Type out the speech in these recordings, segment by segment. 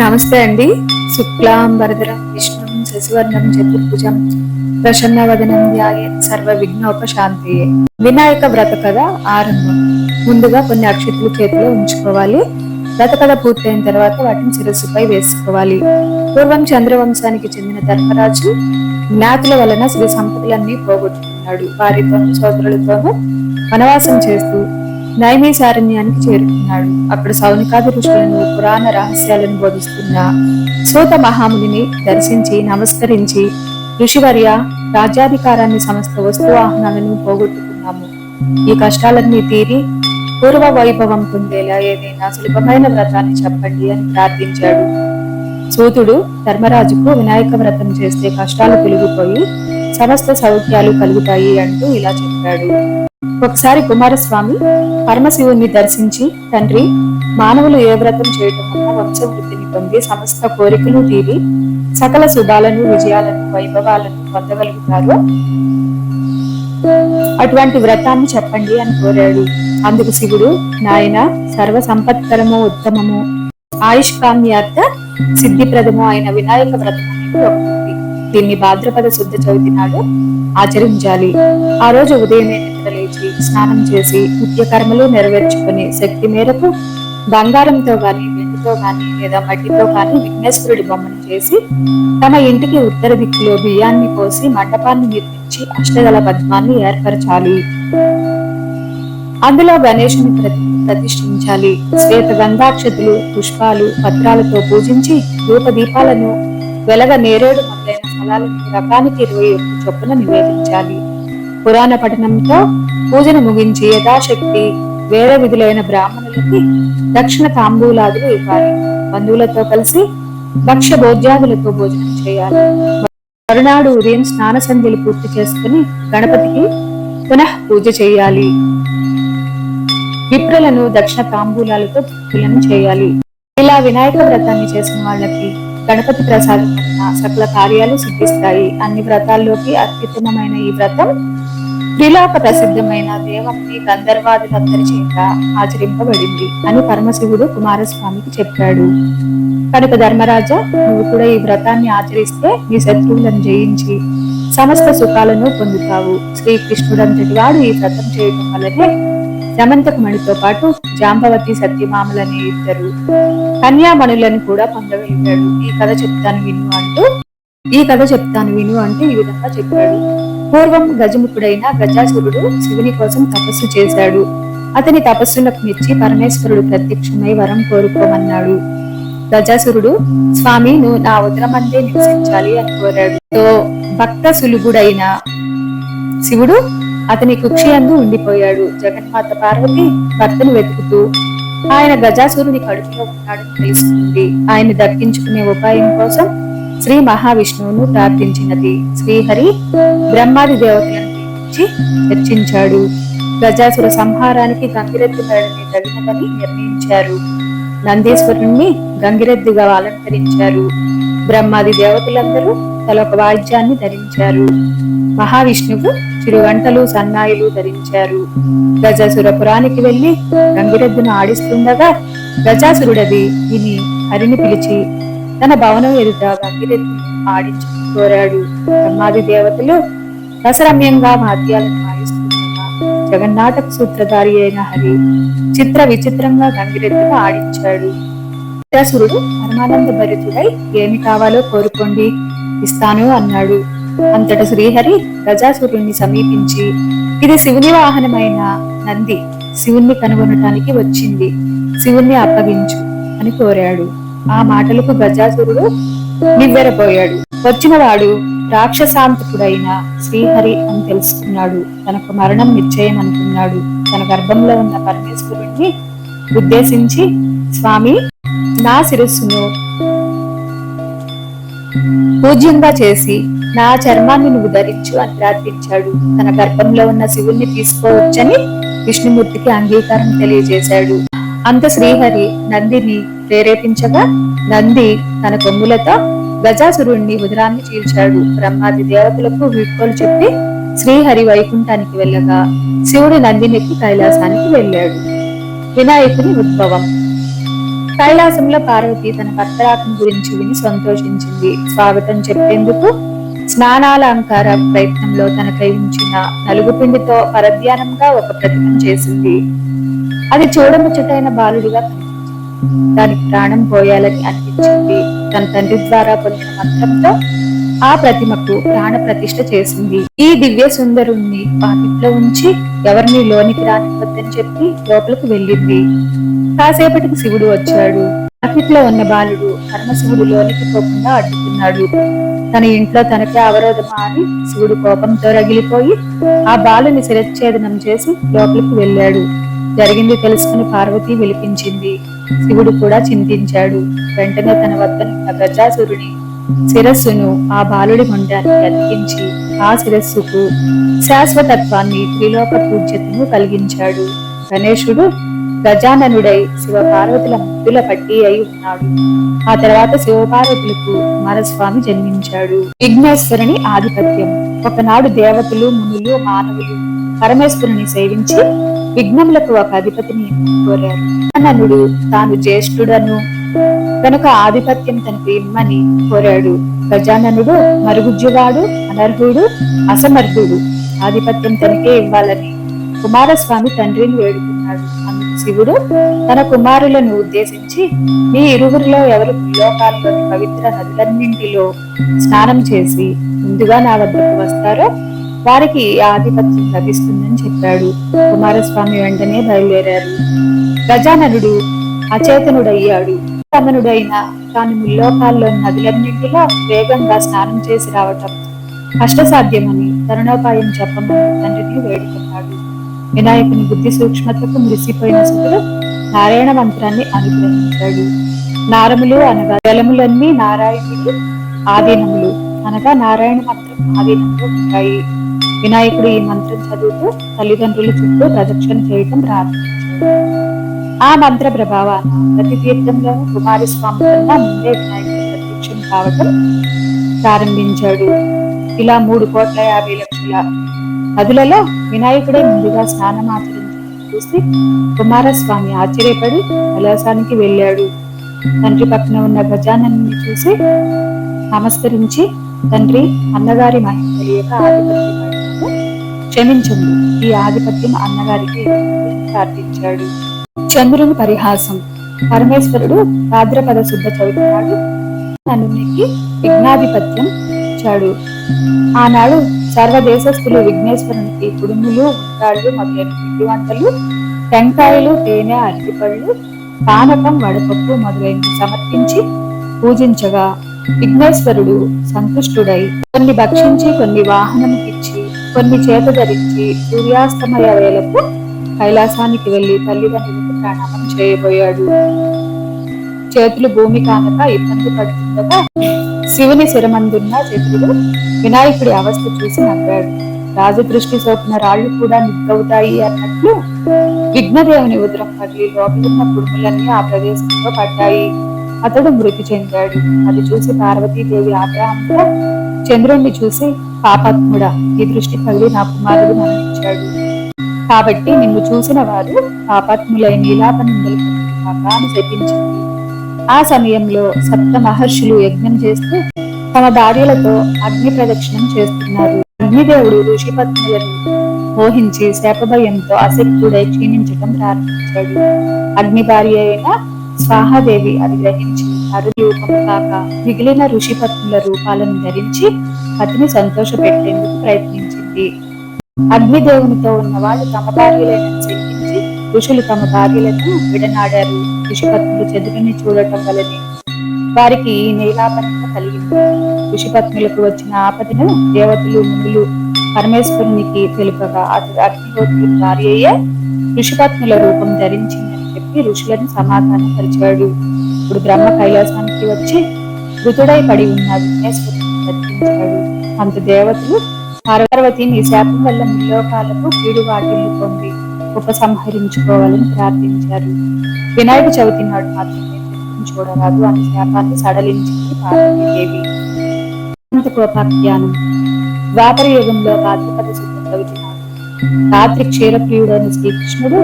నమస్తే అండి. శుక్లాం వరదరం విష్ణుం శశివర్ణం చతుర్భుజం ప్రసన్నవదనం ధ్యాయ సర్వ విఘ్నోపశాంతి వినాయక వ్రత కథ ఆరంభం. ముందుగా కొన్ని అక్షతులు చేతిలో ఉంచుకోవాలి. వ్రత కథ పూర్తయిన తర్వాత వాటిని శిరస్సుపై వేసుకోవాలి. పూర్వం చంద్రవంశానికి చెందిన ధర్మరాజు జ్ఞాతుల వలన శ్రీ సంపదలన్నీ పోగొట్టుకున్నాడు. వారితోనూ సోదరులతోనూ వనవాసం చేస్తూ నైమేశారణ్యానికి చేరుకున్నాడు. అప్పుడు సౌనికాది ఋషులను పురాణ రహస్యాలను బోధిస్తున్న సూత మహామునిని దర్శించి నమస్కరించి ఋషివర్య రాజ్యాధికారాన్ని సమస్త వస్తు వాహనాలను పోగొట్టుకున్నాము. ఈ కష్టాలన్నీ తీరి పూర్వ వైభవం పొందేలా ఏదైనా సులభమైన వ్రతాన్ని చెప్పండి అని ప్రార్థించాడు. సూతుడు ధర్మరాజుకు వినాయక వ్రతం చేస్తే కష్టాలు తొలగిపోయి సమస్త సౌఖ్యాలు కలుగుతాయి అంటూ ఇలా చెప్పాడు. ఒకసారి కుమారస్వామి పరమశివుణ్ణి దర్శించి తండ్రి మానవులు ఏ వ్రతం చేయటం వల్ల వంశవృద్ధిని పొంది సమస్త కోరికలు తీరి సకల శుభాలను విజయాలను వైభవాలను పొందగలుగుతారో అటువంటి వ్రతాన్ని చెప్పండి అని కోరాడు. అందుకు శివుడు నాయన సర్వ సంపత్కరము ఉత్తమము ఆయుష్కామ్యార్థ సిద్ధిప్రదము అయిన వినాయక వ్రతం దీన్ని భాద్రపద శుద్ధ చవితి నాడు ఆచరించాలి. ఆ రోజు ఉదయమే నిద్ర లేచి స్నానం చేసి నిత్య కర్మలు నెరవేర్చుకుని శక్తి మేరకు బంగారంతో గాని వెండితో గాని లేదా మట్టితో గాని విఘ్నేశ్వరుడి బొమ్మను చేసి తమ ఇంటికి ఉత్తర దిక్కులో బియ్యాన్ని పోసి మండపాన్ని నిర్మించి అష్టదళ పద్మాన్ని ఏర్పరచాలి. అందులో గణేశుని ప్రతి ప్రతిష్ఠించాలి. శ్వేత గంధాక్షతులు పుష్పాలు పత్రాలతో పూజించి ధూప దీపాలను వెలగ నేరేడు మొదలైన ఫలాలను రకానికి ఇరవై ఒక్క చొప్పున నివేదించాలి. పురాణ పఠనంతో పూజను ముగించి యథాశక్తి వేద విధులైన బ్రాహ్మణులకి దక్షిణ తాంబూలాదులు ఇవ్వాలి. బంధువులతో కలిసి భక్ష్య భోజ్యాదులతో భోజనం చేయాలి. మరునాడు ఉదయం స్నాన సంధ్యలు పూర్తి చేసుకుని గణపతికి పునః పూజ చేయాలి. విప్రులను దక్షిణ తాంబూలాలతో తృప్తులను చేయాలి. ఇలా వినాయక వ్రతాన్ని చేసిన వాళ్ళకి గణపతి ప్రసాదం సకల కార్యాలు సిద్ధిస్తాయి. అన్ని వ్రతాల్లోకి అత్యుత్తమమైన ఈ వ్రతం త్రిలోక ప్రసిద్ధమైన దేవమ్ని గంధర్వాదులందరి చేత ఆచరింపబడింది అని పరమశివుడు కుమారస్వామికి చెప్పాడు. కనుక ధర్మరాజా నువ్వు కూడా ఈ వ్రతాన్ని ఆచరిస్తే నీ శత్రువులను జయించి సమస్త సుఖాలను పొందుతావు. శ్రీకృష్ణుడంతటి వాడు ఈ వ్రతం చేయడం వల్లనే మణితో పాటు జాంబవతి సత్యమామలనే ఇద్దరు కన్యామణులను కూడా పొందగలిగాడు. ఈ కథ చెప్తాను విను అంటూ ఈ కథ చెప్తాను విను అంటూ ఈ విధంగా చెప్పాడు. పూర్వం గజముఖుడైన గజాసురుడు శివుని కోసం తపస్సు చేశాడు. అతని తపస్సులకు మెచ్చి పరమేశ్వరుడు ప్రత్యక్షమై వరం కోరుకోమన్నాడు. గజాసురుడు స్వామి నువ్వు నా ఉదరమందే నివసించాలి అని కోరాడు. తో భక్త సులుగుడైన శివుడు అతని కుక్షి అందు ఉండిపోయాడు. జగన్మాత పార్వతి భర్తను వెతుకుతూ ఆయన గజాసురుని కడుపులో ఉన్నాడని తెలుసుకుంది ఆయన దక్కించుకునే ఉపాయం కోసం శ్రీ మహావిష్ణువును ప్రార్థించినది. శ్రీహరి బ్రహ్మాది దేవతలను చర్చించాడు. గజాసుర సంహారానికి గంగిరెద్దు మేడని తగినదని నిర్ణయించారు. నందీశ్వరుణ్ణి గంగిరెద్దుగా అలంకరించారు. బ్రహ్మాది దేవతలందరూ తలొక వాయిద్యాన్ని ధరించారు. మహావిష్ణువు చిరుగంటలు సన్నాయిలు ధరించారు. గజాసురపురానికి వెళ్ళి గంగిరెద్దును ఆడిస్తుండగా గజాసురుడది విని హరిని పిలిచి తన భవనం ఎదుట గంగిరెద్దు ఆడించి కోరాడు. బ్రహ్మాది దేవతలు రసరమ్యంగా వాద్యాలను ఆడిస్తుండగా జగన్నాటక సూత్రధారి అయిన హరి చిత్ర విచిత్రంగా గంగిరెద్దును ఆడించాడు. గజాసురుడు పరమానంద భరితుడై ఏమి కావాలో కోరుకోండి ఇస్తాను అన్నాడు. అంతట శ్రీహరి గజాసురుణ్ణి సమీపించి ఇది శివుని వాహనమైన నంది శివుణ్ణి కనుగొనటానికి వచ్చింది. శివుణ్ణి అప్పగించు అని కోరాడు. ఆ మాటలకు గజాసురుడు నివ్వెరపోయాడు. వచ్చినవాడు రాక్షసాంతకుడైన శ్రీహరి అని తెలుసుకున్నాడు. తనకు మరణం నిశ్చయం అనుకున్నాడు తన గర్భంలో ఉన్న పరమేశ్వరుణ్ణి ఉద్దేశించి స్వామి నా శిరస్సును పూజ్యంగా చేసి నా చర్మాన్ని నువ్వు ధరించు అని ప్రార్థించాడు. తన గర్భంలో ఉన్న శివుణ్ణి తీసుకోవచ్చని విష్ణుమూర్తికి అంగీకారం తెలియజేశాడు. అంత శ్రీహరి నందిని ప్రేరేపించగా నంది తన కొమ్ములతో గజాసురుణ్ణి ఉదరాన్ని చీల్చాడు. బ్రహ్మాది దేవతలకు వీడ్కోలు చెప్పి శ్రీహరి వైకుంఠానికి వెళ్ళగా శివుడు నందినికి కైలాసానికి వెళ్ళాడు. వినాయకుని ఉద్భవం. కైలాసంలో పార్వతి తన భర్తరాకం గురించి విని సంతోషించింది. స్వాగతం చెప్పేందుకు స్నానాలంకార ప్రయత్నంలో తనకై ఉంచిన నలుగు పిండితో పరధ్యానంగా ఒక ప్రతిమం చేసింది. అది చూడముచ్చటైన బాలుడిగా దానికి ప్రాణం పోయాలని అనిపించింది. తన తండ్రి ద్వారా పొందిన మంత్రంతో ఆ ప్రతిమకు ప్రాణ ప్రతిష్ఠ చేసింది. ఈ దివ్య సుందరుణ్ణి పాకిట్లో ఉంచి ఎవరిని లోనికి రానివద్దని చెప్పి లోపలికి వెళ్ళింది. కాసేపటికి శివుడు వచ్చాడు. అతిట్లో ఉన్న బాలుడు కర్మశివుడు లోనికి పోకుండా అడ్డుకున్నాడు తన ఇంట్లో తనకే అవరోధమా అని శివుడు కోపంతో రగిలిపోయి ఆ బాలుని శిరచ్ఛేదనం చేసి లోపలికి వెళ్ళాడు. జరిగింది తెలుసుకుని పార్వతి విలిపించింది. శివుడు కూడా చింతించాడు. వెంటనే తన వద్దనున్న గజాసురుని శిరస్సును ఆ బాలుడి మొండానికి అతికించి ఆ శిరస్సుకు శాశ్వతత్వాన్ని త్రిలోక పూజ్యతను కలిగించాడు. గణేశుడు గజాననుడై శివపార్వతుల ముద్దుల పట్టి అయి ఉన్నాడు. ఆ తర్వాత శివపార్వతులకు కుమారస్వామి జన్మించాడు. విఘ్నేశ్వరుని ఆధిపత్యం. ఒకనాడు దేవతలు మునులు మానవులు పరమేశ్వరుని సేవించి విఘ్నములకు ఒక అధిపతిని కోరారు. గజాననుడు తాను జ్యేష్ఠుడను కనుక ఆధిపత్యం తనకు ఇమ్మని కోరాడు. గజాననుడు మరుగుజ్జువాడు అనర్హుడు అసమర్థుడు. ఆధిపత్యం తనకే ఇవ్వాలని కుమారస్వామి తండ్రిని వేడుకున్నాడు శివుడు తన కుమారులను ఉద్దేశించి మీ ఇరువురిలో ఎవరు లోకాల్లోని పవిత్ర నదులన్నింటిలో స్నానం చేసి ముందుగా నా వద్దకు వస్తారో వారికి ఆధిపత్యం లభిస్తుందని చెప్పాడు. కుమారస్వామి వెంటనే బయలుదేరారు. గజాననుడు అచేతనుడయ్యాడు. తమనుడైన తాను ముల్లోకాల్లోని నదులన్నింటిలో వేగంగా స్నానం చేసి రావటం కష్టసాధ్యమని తరుణోపాయం చెప్పమని తండ్రిని వేడుకున్నాడు. వినాయకుని బుద్ధి సూక్ష్మతకు మురిసిపోయిన శుకుడు నారాయణ మంత్రాన్ని అనుగ్రహించాడు. నారములు అనగా జలములన్నీ నారాయణుడు ఆధీనములు అనగా నారాయణ మంత్రం ఆధీనంలో ఉంటాయి. వినాయకుడు ఈ మంత్రం చదువుతూ తల్లిదండ్రుల చుట్టూ ప్రదక్షిణ చేయటం ప్రారంభించాడు. ఆ మంత్ర ప్రభావాన ప్రతి తీర్థంలో కుమారి స్వామి కన్నా ముందే వినాయకుడు ప్రత్యక్షం కావటం ప్రారంభించాడు. ఇలా మూడు కోట్ల యాభై లక్షల నదులలో వినాయకుడే ముందుగా స్నానమాచరించడం చూసి కుమారస్వామి ఆశ్చర్యపడి కైలాసానికి వెళ్ళాడు. తండ్రి పక్కన ఉన్న గజానన్ని చూసి నమస్కరించి తండ్రి అన్నగారి మహిమ తెలియక ఆధిపత్యం క్షమించండి. ఈ ఆధిపత్యం అన్నగారికి ప్రార్థించాడు చంద్రుని పరిహాసం. పరమేశ్వరుడు భాద్రపద శుద్ధ చవితి నాడు విఘ్నాధిపత్యం ఇచ్చాడు. ఆనాడు సర్వదేశస్థులు విఘ్నేశ్వరునికి కుడుములు ఉంటాళ్ళు మొదలైన పిండి వంటలు టెంకాయలు తేనె అరటిపళ్ళు పానకం వడపప్పు మొదలైనవి సమర్పించి పూజించగా విఘ్నేశ్వరుడు సంతుష్టుడై కొన్ని భక్షించి కొన్ని వాహనముకిచ్చి కొన్ని చేత ధరించి సూర్యాస్తమయ వేళకు కైలాసానికి వెళ్ళి తల్లిదండ్రులకు ప్రణామం చేయబోయాడు. చేతులు భూమి కానక ఇబ్బంది పడుతుండగా శివుని శిరమందున్న చేతులు వినాయకుడి అవస్థ చూసి నవ్వాడు. రాజు దృష్టి సోకిన రాళ్ళు కూడా నిగ్గవుతాయి అన్నట్లు విఘ్నదేవుని ఉదరం పగిలి లోపలున్న కుడుములన్నీ ఆ ప్రదేశంలో పడ్డాయి. అతడు మృతి చెందాడు. అది చూసి పార్వతీదేవి ఆగ్రహంతో చంద్రుణ్ణి చూసి పాపాత్ముడా ఈ దృష్టి పగిలి నా కుమారుడు మరణించాడు. కాబట్టి నిన్ను చూసిన వారు పాపాత్ములై నీలాపనిందలు పొందుగాక అని శపించింది. ఆ సమయంలో సప్త మహర్షులు యజ్ఞం చేస్తూ తమ భార్యలతో అగ్ని ప్రదక్షిణం చేస్తున్నారు. అగ్నిదేవుడు ఋషిపత్నులను మోహించి శాపభయంతో అసక్తుడై క్షీణించడం ప్రారంభించాడు. అగ్ని భార్య అయిన స్వాహాదేవి అది గ్రహించి అరురూపం కాక మిగిలిన ఋషిపత్నుల రూపాలను ధరించి పతిని సంతోషపెట్టేందుకు ప్రయత్నించింది. అగ్నిదేవునితో ఉన్న వాళ్ళు తమ భార్యలను శంకించి ఋషులు తమ భార్యలను విడనాడారు. ఋషిపత్నులు చంద్రుని చూడటం వలనే వారికి ఈ కలిగింది. ఋషిపత్నులకు వచ్చిన ఆపదను దేవతలు మునులు పరమేశ్వరునికి తెలుపగా అతడు అగ్నిహోత్రుడి భార్య అయ్యే ఋషిపత్నుల రూపం ధరించిందని చెప్పి ఋషులను సమాధానం పరిచాడు ఇప్పుడు బ్రహ్మ కైలాసానికి వచ్చి మృతుడై పడి ఉన్న విఘ్నేశ్వరుని దర్శించాడు. అంత దేవతలు పార్వతి నీ శాపం వల్ల ముల్లోకాలకు కీడు వాటిల్లుతోంది ఉపసంహరించుకోవాలని ప్రార్థించారు. వినాయక చవితి నాడు మాత్రమే చూడరాదు అని శాపాన్ని సడలించింది పార్వతీదేవి. కోపాఖ్యానం. ద్వాపర యుగంలో భాద్రపద శుద్ధి రాత్రి క్షీరప్రియుడైన శ్రీకృష్ణుడు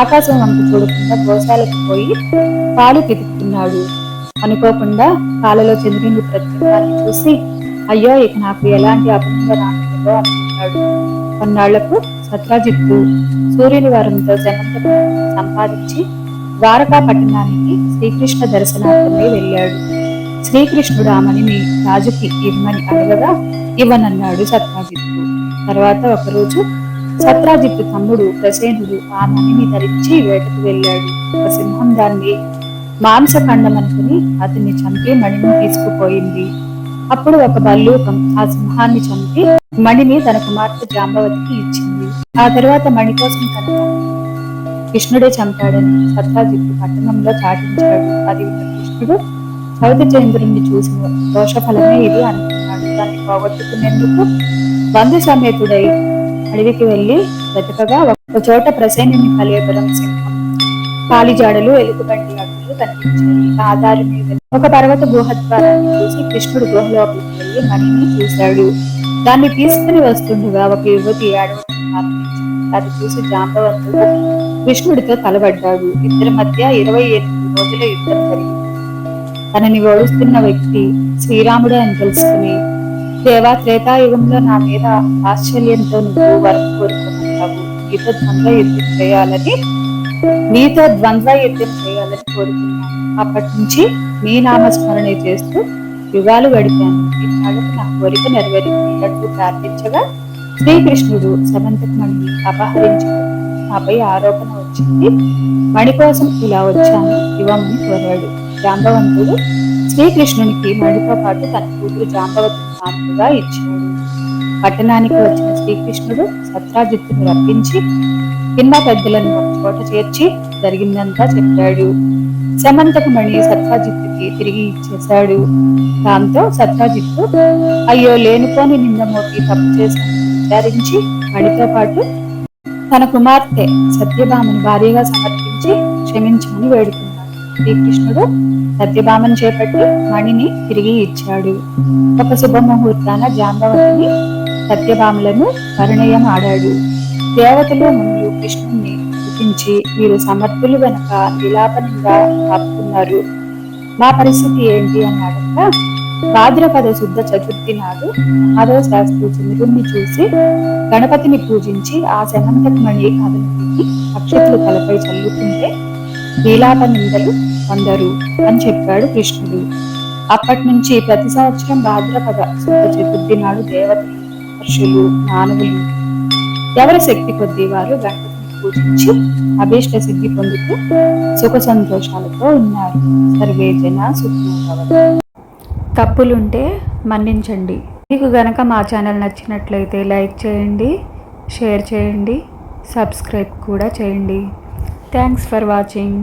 ఆకాశం వంక చూడకుండా గోశాలకు పోయి పాలు తిరుగుతున్నాడు అనుకోకుండా కాలలో చంద్రుని ప్రత్యేకాన్ని చూసి అయ్యో ఇక నాకు ఎలాంటి అభినందన రానుందో అనుకున్నాడు కొన్నాళ్ళకు సత్రాజిత్తు సూర్యుని వారంతో జనంతో సంపాదించి ద్వారకా పట్టణానికి శ్రీకృష్ణ దర్శనార్థమై వెళ్ళాడు. శ్రీకృష్ణుడు ఆమెని రాజుకి ఇవ్వమని అడగగా ఇవ్వనన్నాడు సత్రాజిత్తు. తర్వాత ఒకరోజు సత్రాజిత్తు తమ్ముడు ప్రసేనుడు ఆమెని ధరించి వేటకు వెళ్ళాడు. ఒక సింహం దాన్ని మాంసఖండం అనుకుని అతన్ని చంపి మణిని తీసుకుపోయింది. అప్పుడు ఒక బల్లూకం ఆ సింహాన్ని చంపి మణిని తన కుమార్తె జాంబవతికి ఇచ్చింది. ఆ తర్వాత మణి కోసం తన కృష్ణుడే చంపాడని సత్రాజిత్తు పట్టణంలో చాటించాడు. అది కృష్ణుడు చవితి చంద్రుణ్ణి చూసిన దోషఫలమే ఇది అనుకున్నాడు దాన్ని పోగొట్టుకునేందుకు బంధు సమేతుడై అడవికి వెళ్ళి వెతకగా ఒక చోట ప్రసేనుని కలియబరం సింహం. కాలిజాడలు ఎలుగుబంటి అడుగులు మీద ఒక పర్వత గుహ ద్వారాన్ని చూసి కృష్ణుడు గుహలోకి వెళ్ళి మణిని చూశాడు. దాన్ని తీసుకుని వస్తుండగా ఒక యువతి ఏడవడం అది చూసి జాంబవంతుడు కృష్ణుడితో తలబడ్డాడు ఇద్దరి మధ్య ఇరవై ఎనిమిది రోజుల యుద్ధం జరిగింది. తనని ఓడిస్తున్న వ్యక్తి శ్రీరాముడే అని తెలుసుకుని దేవా త్రేతాయుగంలో నా మీద ఆశ్చర్యంతో నువ్వు వరకు కోరుకుంటున్నావు నీతో యుద్ధం చేయాలని నీతో ద్వంద్వ యుద్ధం చేయాలని కోరుకున్నాను. అప్పటి నుంచి మీ నామస్మరణ చేస్తూ యుగాలు గడిపాను. ఈనాడు నా కోరిక నెరవేరింది అంటూ ప్రార్థించగా శ్రీకృష్ణుడు సమంతకు మణిని నాపై ఆరోపణ వచ్చింది మణి కోసం ఇలా వచ్చాను ఇవ్వమని కోరాడు. జాంబవంతుడు శ్రీకృష్ణునికి మణితో పాటు తన కూతురు జాంబవతి కానుకగా ఇచ్చాడు. పట్టణానికి వచ్చిన శ్రీకృష్ణుడు సత్రాజిత్తును రప్పించి కింద పెద్దలను చోట చేర్చి జరిగిందంతా చెప్పాడు. సమంతకు మణి సత్రాజిత్తుకి తిరిగి ఇచ్చేశాడు. దాంతో సత్రాజిత్తు అయ్యో లేనిపోని నిన్న మోపి తప్పు చేసి విచారించి మణితో పాటు తన కుమార్తె సత్యభామను భార్యగా సమర్పించి క్షమించమని వేడుకున్నాడు శ్రీకృష్ణుడు సత్యభామను చేపట్టి మణిని తిరిగి ఇచ్చాడు. ఒక శుభముహూర్తాన జాంబవతిని సత్యభామలను పరిణయం ఆడాడు. దేవతలు మునులు కృష్ణుణ్ణి స్థుతించి వీరు సమర్థులు వెనక విలాపనంగా కాపుకున్నారు మా పరిస్థితి ఏంటి అని అడగగా భాద్రపద శుద్ధ చతుర్థి నాడు ఆరో శాస్త్రి చంద్రుణ్ణి చూసి గణపతిని పూజించి ఆ శమంతకమణి కథను అక్షతులు తలపై చల్లుతుంటే విలాప నిందలు పొందరు అని చెప్పాడు కృష్ణుడు. అప్పటి నుంచి ప్రతి సంవత్సరం భాద్రపద శుద్ధ చతుర్థి నాడు దేవతలు పక్షులు మానవులు ఎవరి శక్తి కొద్దీ వారు గణపతిని పూజించి అభీష్ట సిద్ధి పొందుతూ సుఖ సంతోషాలతో ఉన్నారు. సర్వే జన తప్పులుంటే మన్నించండి. మీకు గనక మా ఛానల్ నచ్చినట్లయితే లైక్ చేయండి షేర్ చేయండి సబ్స్క్రైబ్ కూడా చేయండి. Thanks for watching.